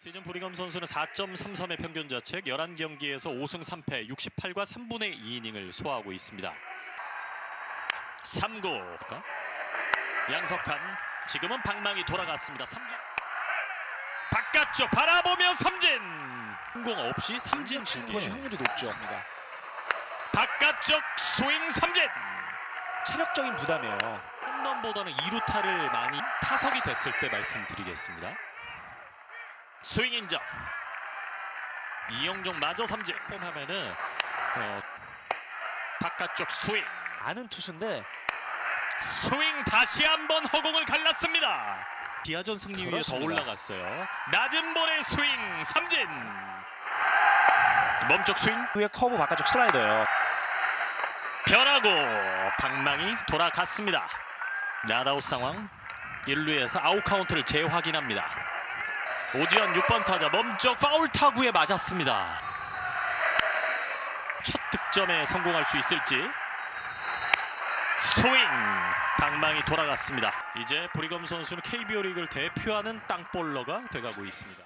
시즌 브리검 선수는 4.33의 평균 자책 11경기에서 5승 3패 68과 3분의 2이닝을 소화하고 있습니다. 3구 양석환 지금은 방망이 돌아갔습니다. 삼진 바깥쪽 바라보며 삼진 성공 없이 삼진 거의 실기 확률이 높죠. 바깥쪽 스윙 삼진 체력적인 부담이에요. 홈런보다는 2루타를 많이 타석이 됐을 때 말씀드리겠습니다. 스윙 인정. 이영종 마저 삼진. 홈하면은 어, 바깥쪽 스윙. 아는 투수인데 스윙 다시 한번 허공을 갈랐습니다. 비아전 승리 위에 더. 올라갔어요. 낮은 볼의 스윙 삼진. 멈쪽 스윙 후에 커브 바깥쪽 슬라이더예요. 변하고 방망이 돌아갔습니다. 나다웃 상황 1루에서 아웃 카운트를 재확인합니다. 오지현 6번 타자 멈쩍 파울 타구에 맞았습니다. 첫 득점에 성공할 수 있을지 스윙 방망이 돌아갔습니다. 이제 브리검 선수는 KBO 리그를 대표하는 땅볼러가 돼가고 있습니다.